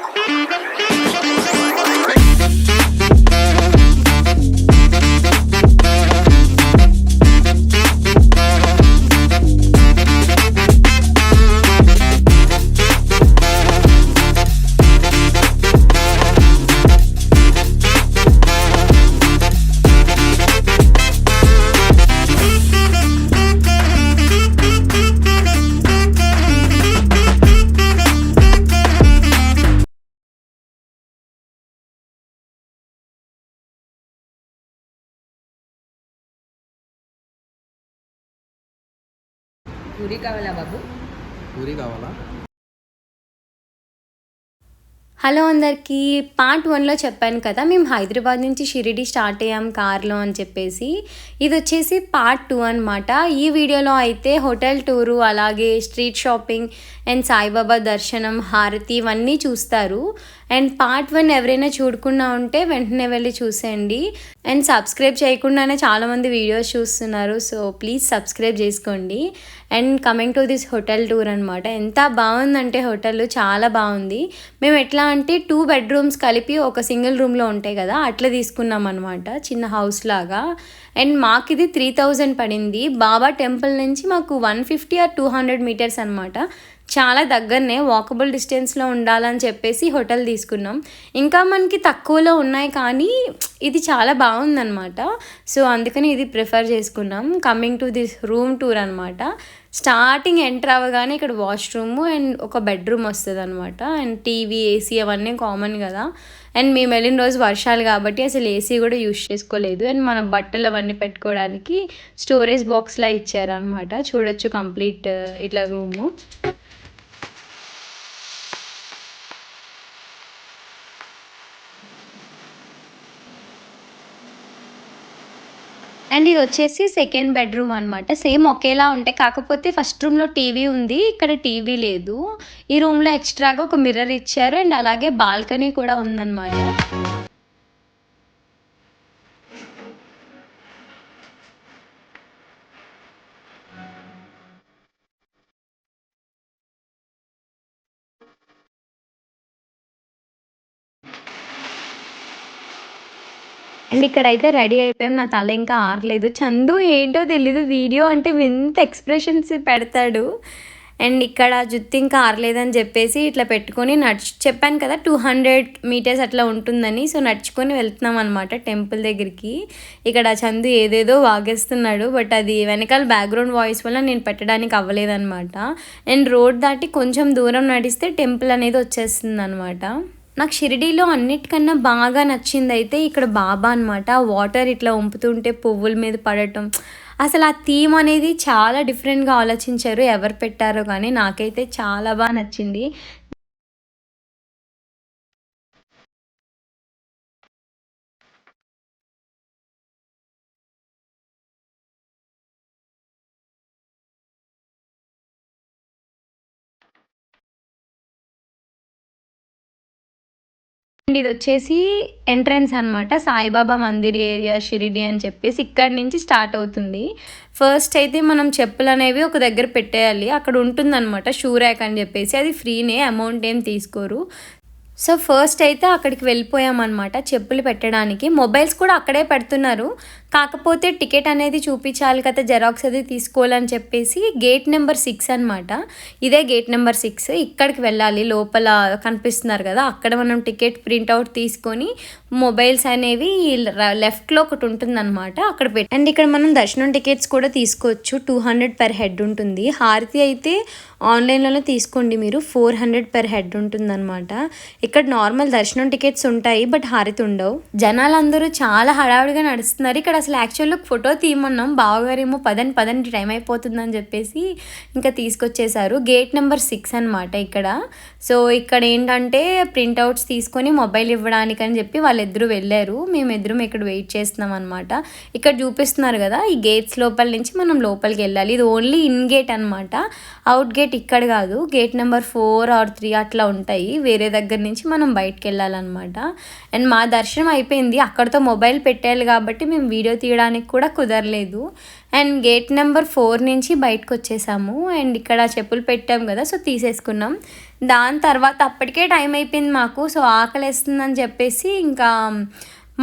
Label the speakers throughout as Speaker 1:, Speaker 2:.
Speaker 1: Thank you. Puri కావాలా బాబు?
Speaker 2: పూరి కావాలా?
Speaker 3: Hello అందరికీ పార్ట్ వన్లో చెప్పాను కదా మేము హైదరాబాద్ నుంచి షిరిడి స్టార్ట్ అయ్యాం కార్లో అని చెప్పేసి. ఇది వచ్చేసి పార్ట్ టూ అనమాట ఈ వీడియోలో అయితే హోటల్ టూరు అలాగే స్ట్రీట్ షాపింగ్ అండ్ సాయిబాబా దర్శనం హారతి ఇవన్నీ చూస్తారు. అండ్ పార్ట్ వన్ ఎవరైనా చూడకుండా ఉంటే వెంటనే వెళ్ళి చూసేయండి. అండ్ సబ్స్క్రైబ్ చేయకుండానే చాలామంది వీడియోస్ చూస్తున్నారు సో ప్లీజ్ సబ్స్క్రైబ్ చేసుకోండి. And coming to this hotel tour అనమాట ఎంత బాగుందంటే హోటల్ చాలా బాగుంది. మేము ఎట్లా అంటే టూ బెడ్రూమ్స్ కలిపి ఒక సింగిల్ రూమ్లో ఉంటాయి కదా అట్లా తీసుకున్నాం అనమాట చిన్న హౌస్ లాగా. అండ్ మాకు ఇది త్రీ థౌజండ్ పడింది. బాబా టెంపుల్ నుంచి మాకు one fifty or two hundred meters అనమాట చాలా దగ్గరనే వాకబుల్ డిస్టెన్స్లో ఉండాలని చెప్పేసి హోటల్ తీసుకున్నాం. ఇంకా మనకి తక్కువలో ఉన్నాయి కానీ ఇది చాలా బాగుందనమాట సో అందుకని ఇది ప్రిఫర్ చేసుకున్నాం. Coming to this room tour అనమాట స్టార్టింగ్ ఎంటర్ అవ్వగానే ఇక్కడ వాష్రూమ్ అండ్ ఒక బెడ్రూమ్ వస్తుంది అనమాట అండ్ టీవీ ఏసీ అవన్నీ కామన్ కదా. అండ్ మేము వెళ్ళిన రోజు వర్షాలు కాబట్టి అసలు ఏసీ కూడా యూజ్ చేసుకోలేదు. అండ్ మన బట్టలు అవన్నీ పెట్టుకోవడానికి స్టోరేజ్ బాక్స్లా ఇచ్చారనమాట చూడొచ్చు కంప్లీట్ ఇట్లా రూము అండ్ ఇది వచ్చేసి సెకండ్ బెడ్రూమ్ అనమాట సేమ్ ఒకేలా ఉంటాయి కాకపోతే ఫస్ట్ రూమ్లో టీవీ ఉంది ఇక్కడ టీవీ లేదు. ఈ రూమ్లో ఎక్స్ట్రాగా ఒక మిర్రర్ ఇచ్చారు అండ్ అలాగే బాల్కనీ కూడా ఉందన్నమాట. అండ్ ఇక్కడైతే రెడీ అయిపోయాం. నా తల ఇంకా ఆరలేదు. చందు ఏంటో తెలీదు. వీడియో అంటే వింత ఎక్స్ప్రెషన్స్ పెడతాడు. అండ్ ఇక్కడ జుత్తు ఇంకా ఆరలేదని చెప్పేసి ఇట్లా పెట్టుకొని నడుచు చెప్పాను కదా టూ హండ్రెడ్ మీటర్స్ అట్లా ఉంటుందని. సో నడుచుకొని వెళ్తున్నాం అనమాట టెంపుల్ దగ్గరికి. ఇక్కడ చందు ఏదేదో వాగేస్తున్నాడు. బట్ అది వెనకాల బ్యాక్గ్రౌండ్ వాయిస్ వల్ల నేను పెట్టడానికి అవ్వలేదన్నమాట. అండ్ రోడ్ దాటి కొంచెం దూరం నడిస్తే టెంపుల్ అనేది వచ్చేస్తుంది అనమాట నాకు షిరిడీలో అన్నిటికన్నా బాగా నచ్చింది అయితే ఇక్కడ బాబా అనమాట వాటర్ ఇట్లా వంపుతుంటే పువ్వుల మీద పడటం. అసలు ఆ థీమ్ అనేది చాలా డిఫరెంట్గా ఆలోచించారు ఎవరు పెట్టారో కానీ నాకైతే చాలా బాగా నచ్చింది. అండ్ ఇది వచ్చేసి ఎంట్రన్స్ అనమాట సాయిబాబా మందిర్ ఏరియా షిరిడి అని చెప్పేసి ఇక్కడ నుంచి స్టార్ట్ అవుతుంది. ఫస్ట్ అయితే మనం చెప్పులు అనేవి ఒక దగ్గర పెట్టేయాలి. అక్కడ ఉంటుందన్నమాట షూ ర్యాక్ అని చెప్పేసి. అది ఫ్రీనే అమౌంట్ ఏం తీసుకోరు. సో ఫస్ట్ అయితే అక్కడికి వెళ్ళిపోయామన్నమాట చెప్పులు పెట్టడానికి. మొబైల్స్ కూడా అక్కడే పెడుతున్నారు. కాకపోతే టికెట్ అనేది చూపించాలి కదా జెరాక్స్ అది తీసుకోవాలని చెప్పేసి గేట్ నెంబర్ సిక్స్ అనమాట ఇదే గేట్ నెంబర్ సిక్స్ ఇక్కడికి వెళ్ళాలి. లోపల కనిపిస్తున్నారు కదా అక్కడ మనం టికెట్ ప్రింట్అవుట్ తీసుకొని మొబైల్స్ అనేవి లెఫ్ట్లో ఒకటి ఉంటుందన్నమాట. అక్కడ పెట్టి అండ్ ఇక్కడ మనం దర్శనం టికెట్స్ కూడా తీసుకోవచ్చు. టూ హండ్రెడ్ పర్ హెడ్ ఉంటుంది. హారతి అయితే ఆన్లైన్లోనే తీసుకోండి మీరు. ఫోర్ హండ్రెడ్ పర్ హెడ్ ఉంటుందన్నమాట. ఇక్కడ నార్మల్ దర్శనం టికెట్స్ ఉంటాయి బట్ హారతి ఉండవు. జనాలందరూ చాలా హడావుడిగా నడుస్తున్నారు. ఇక్కడ అసలు యాక్చువల్గా ఫోటో తీయమన్నాం. బావగారేమో పదని పదండి టైం అయిపోతుందని చెప్పేసి ఇంకా తీసుకొచ్చేసారు. గేట్ నెంబర్ సిక్స్ అనమాట ఇక్కడ. సో ఇక్కడ ఏంటంటే ప్రింట్అవుట్స్ తీసుకొని మొబైల్ ఇవ్వడానికి అని చెప్పి వాళ్ళిద్దరూ వెళ్ళారు. మేము ఇద్దరం ఇక్కడ వెయిట్ చేస్తున్నాం అనమాట ఇక్కడ చూపిస్తున్నారు కదా ఈ గేట్స్ లోపల నుంచి మనం లోపలికి వెళ్ళాలి. ఇది ఓన్లీ ఇన్ గేట్ అనమాట అవుట్ గేట్ ఇక్కడ కాదు. Gate number four or three అట్లా ఉంటాయి. వేరే దగ్గర నుంచి మనం బయటకు వెళ్ళాలన్నమాట. అండ్ మా దర్శనం అయిపోయింది. అక్కడతో మొబైల్ పెట్టేయాలి కాబట్టి మేము వీడియో వీడియో తీయడానికి కూడా కుదరలేదు. అండ్ గేట్ నెంబర్ ఫోర్ నుంచి బయటకు వచ్చేసాము. అండ్ ఇక్కడ చెప్పులు పెట్టాం కదా సో తీసేసుకున్నాం. దాని తర్వాత అప్పటికే టైం అయిపోయింది మాకు సో ఆకలేస్తుందని చెప్పేసి ఇంకా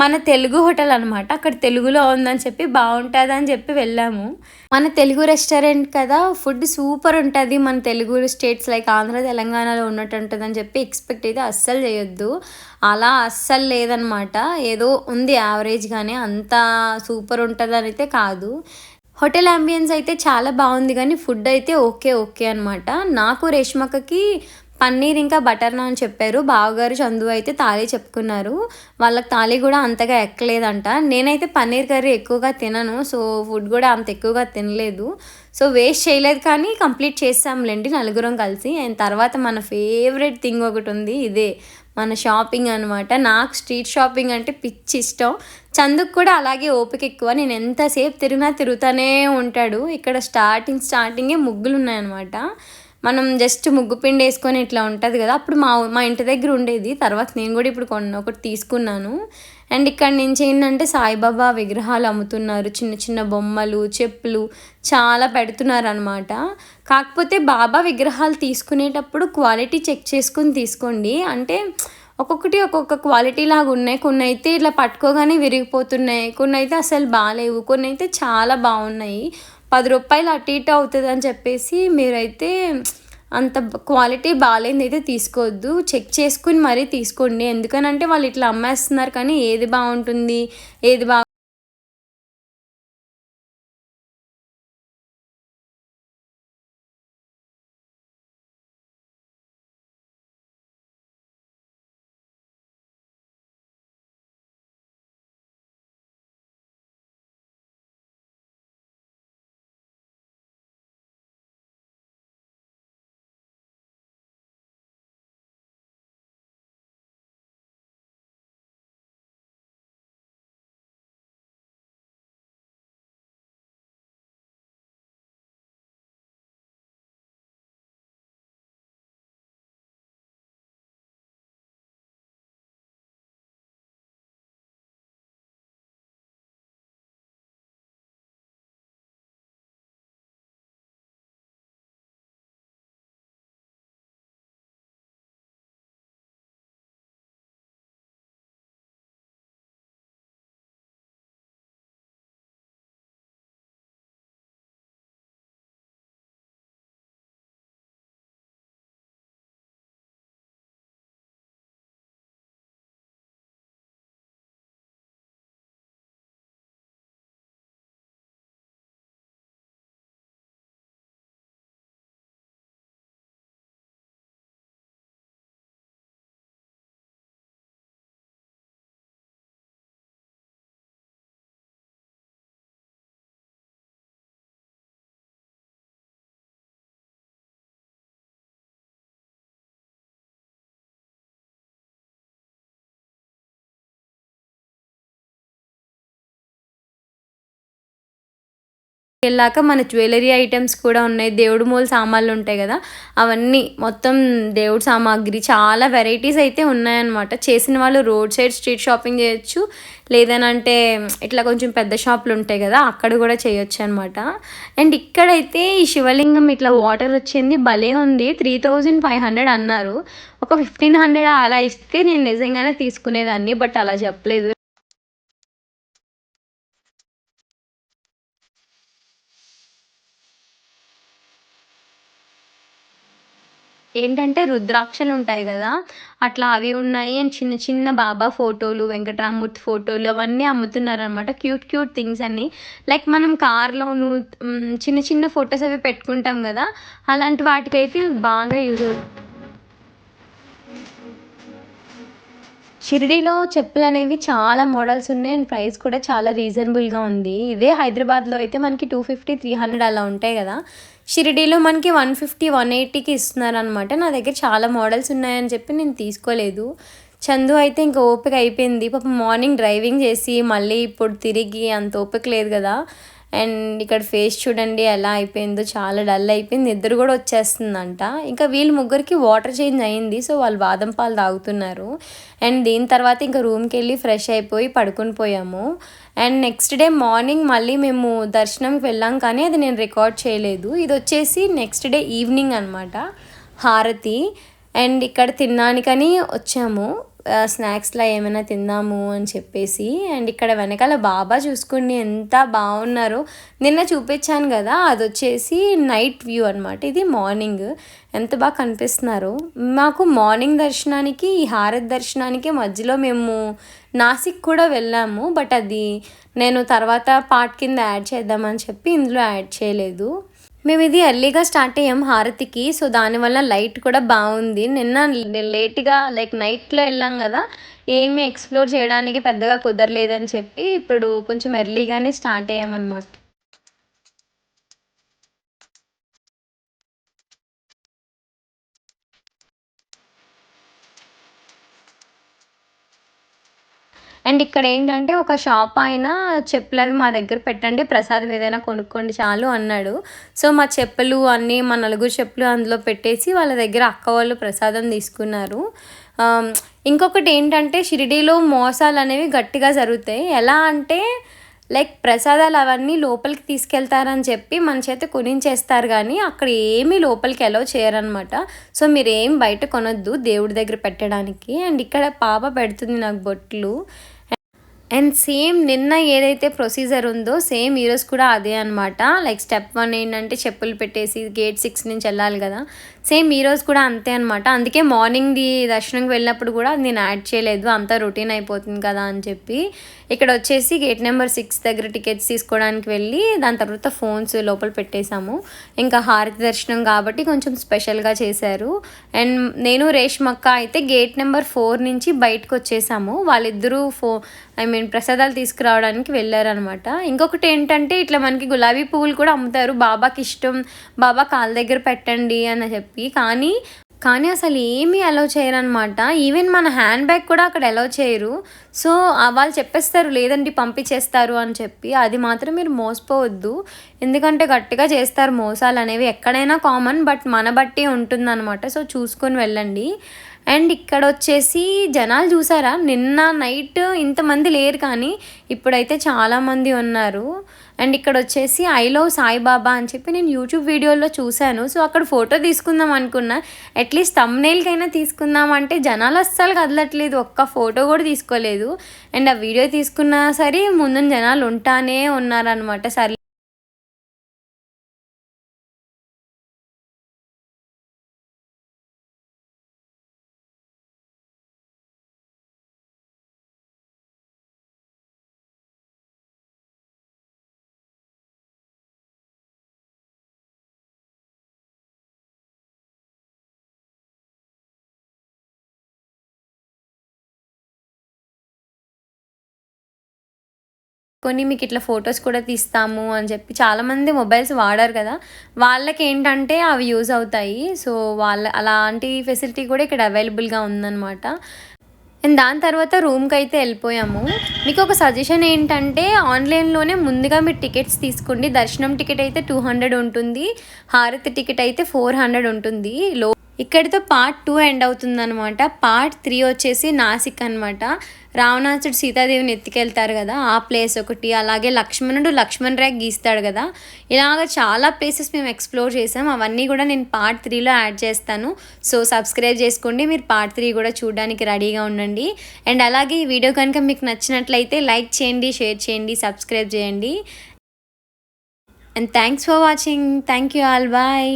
Speaker 3: మన తెలుగు హోటల్ అనమాట అక్కడ తెలుగులో ఉందని చెప్పి బాగుంటుంది అని చెప్పి వెళ్ళాము. మన తెలుగు రెస్టారెంట్ కదా ఫుడ్ సూపర్ ఉంటుంది. మన తెలుగు స్టేట్స్ లైక్ ఆంధ్ర తెలంగాణలో ఉన్నట్టు ఉంటుంది అని చెప్పి ఎక్స్పెక్ట్ అయితే అస్సలు చేయొద్దు. అలా అస్సలు లేదనమాట ఏదో ఉంది యావరేజ్గానే అంత సూపర్ ఉంటుంది అని అయితే కాదు. హోటల్ అంబియన్స్ అయితే చాలా బాగుంది కానీ ఫుడ్ అయితే ఓకే ఓకే అనమాట నాకు రేష్మకకి పన్నీర్ ఇంకా బటర్ నాన్ చెప్పారు. బావగారు చందు అయితే తాళి చెప్పుకున్నారు. వాళ్ళకి తాళి కూడా అంతగా ఎక్కలేదంట. నేనైతే పన్నీర్ కర్రీ ఎక్కువగా తినను. సో ఫుడ్ కూడా అంత ఎక్కువగా తినలేదు. సో వేస్ట్ చేయలేదు కానీ కంప్లీట్ చేసాంలేండి నలుగురం కలిసి. అండ్ తర్వాత మన ఫేవరెట్ థింగ్ ఒకటి ఉంది. ఇదే మన షాపింగ్ అనమాట నాకు స్ట్రీట్ షాపింగ్ అంటే పిచ్చి ఇష్టం. చందుకు కూడా అలాగే ఓపిక ఎక్కువ. నేను ఎంతసేపు తిరిగినా తిరుగుతూనే ఉంటాడు. ఇక్కడ స్టార్టింగ్ స్టార్టింగే ముగ్గులు ఉన్నాయన్నమాట మనం జస్ట్ ముగ్గు పిండి వేసుకొని ఇట్లా ఉంటుంది కదా అప్పుడు మా మా ఇంటి దగ్గర ఉండేది. తర్వాత నేను కూడా ఇప్పుడు కొన్న ఒకటి తీసుకున్నాను. అండ్ ఇక్కడ నుంచి ఏంటంటే సాయిబాబా విగ్రహాలు అమ్ముతున్నారు. చిన్న చిన్న బొమ్మలు చెప్పులు చాలా పెడుతున్నారు అనమాట కాకపోతే బాబా విగ్రహాలు తీసుకునేటప్పుడు క్వాలిటీ చెక్ చేసుకుని తీసుకోండి. అంటే ఒక్కొక్కటి ఒక్కొక్క క్వాలిటీ లాగా ఉన్నాయి. కొన్ని అయితే ఇట్లా పట్టుకోగానే విరిగిపోతున్నాయి. కొన్ని అయితే అసలు బాగాలేవు. కొన్ని అయితే చాలా బాగున్నాయి. పది రూపాయలు అటు ఇటు అవుతుంది అని చెప్పేసి మీరైతే అంత క్వాలిటీ బాగాలేనిది అయితే తీసుకోవద్దు. చెక్ చేసుకుని మరీ తీసుకోండి. ఎందుకనంటే వాళ్ళు ఇట్లా అమ్మేస్తున్నారు కానీ ఏది బాగుంటుంది? ఏది బాగా వెళ్ళాక మన జ్యువెలరీ ఐటమ్స్ కూడా ఉన్నాయి. దేవుడు మూల సామాన్లు ఉంటాయి కదా అవన్నీ మొత్తం దేవుడు సామాగ్రి చాలా వెరైటీస్ అయితే ఉన్నాయన్నమాట. చేసిన వాళ్ళు రోడ్ సైడ్ స్ట్రీట్ షాపింగ్ చేయొచ్చు. లేదనంటే ఇట్లా కొంచెం పెద్ద షాపులు ఉంటాయి కదా అక్కడ కూడా చేయొచ్చు అనమాట అండ్ ఇక్కడైతే ఈ శివలింగం ఇట్లా వాటర్ వచ్చింది భలే ఉంది. త్రీ థౌజండ్ ఫైవ్ హండ్రెడ్ అన్నారు. ఒక ఫిఫ్టీన్ హండ్రెడ్ అలా ఇస్తే నేను నిజంగానే తీసుకునేదాన్ని బట్ అలా చెప్పలేదు. ఏంటంటే రుద్రాక్షలు ఉంటాయి కదా అట్లా అవి ఉన్నాయి అండ్ చిన్న చిన్న బాబా ఫోటోలు వెంకటరామూర్తి ఫోటోలు అవన్నీ అమ్ముతున్నారనమాట క్యూట్ క్యూట్ థింగ్స్ అన్నీ. లైక్ మనం కార్లోను చిన్న చిన్న ఫొటోస్ అవి పెట్టుకుంటాం కదా అలాంటి వాటికైతే బాగా యూజ్ అవుతుంది. షిరిడీలో చెప్పులు అనేవి చాలా మోడల్స్ ఉన్నాయి అండ్ ప్రైస్ కూడా చాలా రీజనబుల్గా ఉంది. ఇదే హైదరాబాద్లో అయితే మనకి టూ ఫిఫ్టీ త్రీ హండ్రెడ్ అలా ఉంటాయి కదా. షిరిడీలో మనకి వన్ ఫిఫ్టీ వన్ ఎయిటీకి ఇస్తున్నారనమాట నా దగ్గర చాలా మోడల్స్ ఉన్నాయని చెప్పి నేను తీసుకోలేదు. చందు అయితే ఇంకా ఓపిక అయిపోయింది. పాపం మార్నింగ్ డ్రైవింగ్ చేసి మళ్ళీ ఇప్పుడు తిరిగి అంత ఓపిక లేదు కదా. అండ్ ఇక్కడ ఫేస్ చూడండి ఎలా అయిపోయిందో చాలా డల్ అయిపోయింది. నిద్ర కూడా వచ్చేస్తుందంట. ఇంకా వీళ్ళు ముగ్గురికి వాటర్ చేంజ్ అయింది సో వాళ్ళు బాదం పాలు తాగుతున్నారు. అండ్ దీని తర్వాత ఇంకా రూమ్కి వెళ్ళి ఫ్రెష్ అయిపోయి పడుకొని పోయాము. అండ్ నెక్స్ట్ డే మార్నింగ్ మళ్ళీ మేము దర్శనంకి వెళ్ళాం కానీ అది నేను రికార్డ్ చేయలేదు. ఇది వచ్చేసి నెక్స్ట్ డే ఈవినింగ్ అనమాట హారతి. అండ్ ఇక్కడ తినడానికని వచ్చాము. స్నాక్స్లో ఏమైనా తిందాము అని చెప్పేసి అండ్ ఇక్కడ వెనకాల బాబా చూసుకోండి ఎంత బాగున్నారో నిన్న చూపించాను కదా అది వచ్చేసి నైట్ వ్యూ అనమాట ఇది మార్నింగ్. ఎంత బాగా కనిపిస్తున్నారు. మాకు మార్నింగ్ దర్శనానికి ఈ హారత్ దర్శనానికి మధ్యలో మేము నాసిక్ కూడా వెళ్ళాము. బట్ అది నేను తర్వాత పార్ట్ కింద యాడ్ చేద్దామని చెప్పి ఇందులో యాడ్ చేయలేదు. మేము ఇది ఎర్లీగా స్టార్ట్ అయ్యాం హారతికి సో దానివల్ల లైట్ కూడా బాగుంది. నిన్న లేట్గా లైక్ నైట్లో వెళ్ళాం కదా ఏమి ఎక్స్ప్లోర్ చేయడానికి పెద్దగా కుదరలేదని చెప్పి ఇప్పుడు కొంచెం ఎర్లీగానే స్టార్ట్ అయ్యామన్నమాట. అండ్ ఇక్కడ ఏంటంటే ఒక షాప్ ఆయన చెప్పులని మా దగ్గర పెట్టండి ప్రసాదం ఏదైనా కొనుక్కోండి చాలు అన్నాడు. సో మా చెప్పులు అన్నీ మా నలుగురు చెప్పులు అందులో పెట్టేసి వాళ్ళ దగ్గర అక్క వాళ్ళు ప్రసాదం తీసుకున్నారు. ఇంకొకటి ఏంటంటే షిరిడీలో మోసాలు అనేవి గట్టిగా జరుగుతాయి. ఎలా అంటే లైక్ ప్రసాదాలు అవన్నీ లోపలికి తీసుకెళ్తారని చెప్పి మన చేత కొనించేస్తారు కానీ అక్కడ ఏమీ లోపలికి ఎలా చేయరనమాట సో మీరు ఏం బయట కొనొద్దు దేవుడి దగ్గర పెట్టడానికి. అండ్ ఇక్కడ పాప పెడుతుంది నాకు బొట్లు. అండ్ సేమ్ నిన్న ఏదైతే ప్రొసీజర్ ఉందో సేమ్ ఈరోజు కూడా అదే అనమాట లైక్ స్టెప్ వన్ ఏంటంటే చెప్పులు పెట్టేసి గేట్ సిక్స్ నుంచి వెళ్ళాలి కదా. సేమ్ ఈరోజు కూడా అంతే అనమాట అందుకే మార్నింగ్ది దర్శనంకి వెళ్ళినప్పుడు కూడా నేను యాడ్ చేయలేదు. అంతా రొటీన్ అయిపోతుంది కదా అని చెప్పి. ఇక్కడ వచ్చేసి గేట్ నెంబర్ సిక్స్ దగ్గర టికెట్స్ తీసుకోవడానికి వెళ్ళి దాని తర్వాత ఫోన్స్ లోపల పెట్టేశాము. ఇంకా హారతి దర్శనం కాబట్టి కొంచెం స్పెషల్గా చేశారు. అండ్ నేను రేష్మక్క అయితే గేట్ నెంబర్ ఫోర్ నుంచి బయటకు వచ్చేసాము. వాళ్ళిద్దరూ ఫో ఐ మీన్ ప్రసాదాలు తీసుకురావడానికి వెళ్ళారనమాట ఇంకొకటి ఏంటంటే ఇట్లా మనకి గులాబీ పువ్వులు కూడా అమ్ముతారు. బాబాకి ఇష్టం. బాబా కాళ్ళ దగ్గర పెట్టండి అని చెప్పి. కానీ కానీ అసలు ఏమీ అలౌ చేయరనమాట ఈవెన్ మన హ్యాండ్ బ్యాగ్ కూడా అక్కడ అలౌ చేయరు. సో వాళ్ళు చెప్పేస్తారు లేదండి పంపించేస్తారు అని చెప్పి. అది మాత్రం మీరు మోసపోవద్దు. ఎందుకంటే గట్టిగా చేస్తారు మోసాలు అనేవి ఎక్కడైనా కామన్ బట్ మన బట్టి ఉంటుందన్నమాట. సో చూసుకొని వెళ్ళండి. అండ్ ఇక్కడ వచ్చేసి జనాలు చూసారా? నిన్న నైట్ ఇంతమంది లేరు కానీ ఇప్పుడైతే చాలామంది ఉన్నారు. అండ్ ఇక్కడ వచ్చేసి ఐ లవ్ సాయిబాబా అని చెప్పి నేను యూట్యూబ్ వీడియోలో చూశాను. సో అక్కడ ఫోటో తీసుకుందాం అనుకున్నా. అట్లీస్ట్ తమ్నేల్కైనా తీసుకుందాం అంటే జనాలు అస్సలు కదలట్లేదు. ఒక్క ఫోటో కూడా తీసుకోలేదు. అండ్ ఆ వీడియో తీసుకున్నా సరే ముందు జనాలు ఉంటానే ఉన్నారనమాట సరే కొన్ని మీకు ఇట్లా ఫొటోస్ కూడా తీస్తాము అని చెప్పి చాలామంది మొబైల్స్ వాడారు కదా. వాళ్ళకి ఏంటంటే అవి యూజ్ అవుతాయి. సో వాళ్ళ అలాంటి ఫెసిలిటీ కూడా ఇక్కడ అవైలబుల్గా ఉందన్నమాట. అండ్ దాని తర్వాత రూమ్కి అయితే వెళ్ళిపోయాము. మీకు ఒక సజెషన్ ఏంటంటే ఆన్లైన్లోనే ముందుగా మీరు టికెట్స్ తీసుకోండి. దర్శనం టికెట్ అయితే టూ హండ్రెడ్ ఉంటుంది. హారతి టికెట్ అయితే ఫోర్ హండ్రెడ్ ఉంటుంది. లో ఇక్కడితో పార్ట్ టూ ఎండ్ అవుతుందన్నమాట. పార్ట్ త్రీ వచ్చేసి నాసిక్ అనమాట రావణాసుడు సీతాదేవిని ఎత్తుకెళ్తారు కదా ఆ ప్లేస్ ఒకటి అలాగే లక్ష్మణుడు లక్ష్మణ్ రేఖ గీస్తాడు కదా. ఇలాగ చాలా ప్లేసెస్ మేము ఎక్స్ప్లోర్ చేసాం. అవన్నీ కూడా నేను పార్ట్ త్రీలో యాడ్ చేస్తాను. సో సబ్స్క్రైబ్ చేసుకోండి. మీరు పార్ట్ త్రీ కూడా చూడడానికి రెడీగా ఉండండి. అండ్ అలాగే ఈ వీడియో కనుక మీకు నచ్చినట్లయితే లైక్ చేయండి షేర్ చేయండి సబ్స్క్రైబ్ చేయండి. And thanks for watching thank you all bye